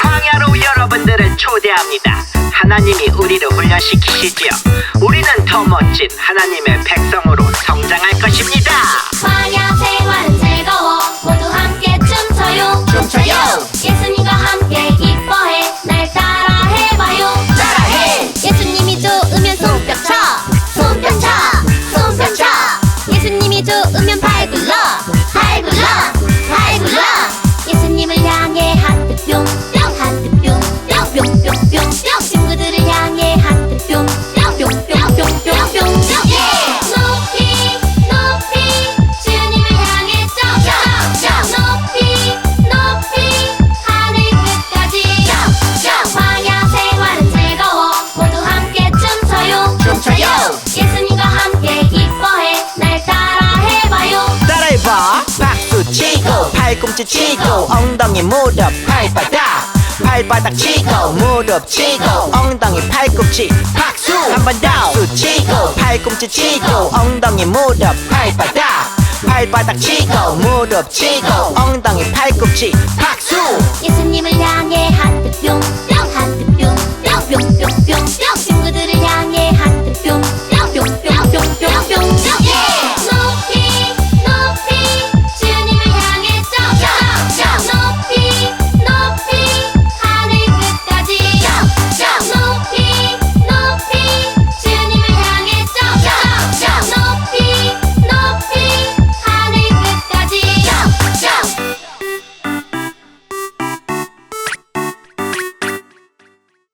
광야로 여러분들을 초대합니다. 하나님이 우리를 훈련시키시지요. 우리는 더 멋진 하나님의 백성 팔꿈치 치고 엉덩이 무릎 발바닥. 발바닥 치고 무릎 치고 엉덩이 팔꿈치 박수. 한 번더 박수 치고 팔꿈치 치고 엉덩이 무릎 발바닥. 발바닥 치고 무릎 치고 엉덩이 팔꿈치 박수. 예수님을 향해 하트 뿅뿅뿅뿅뿅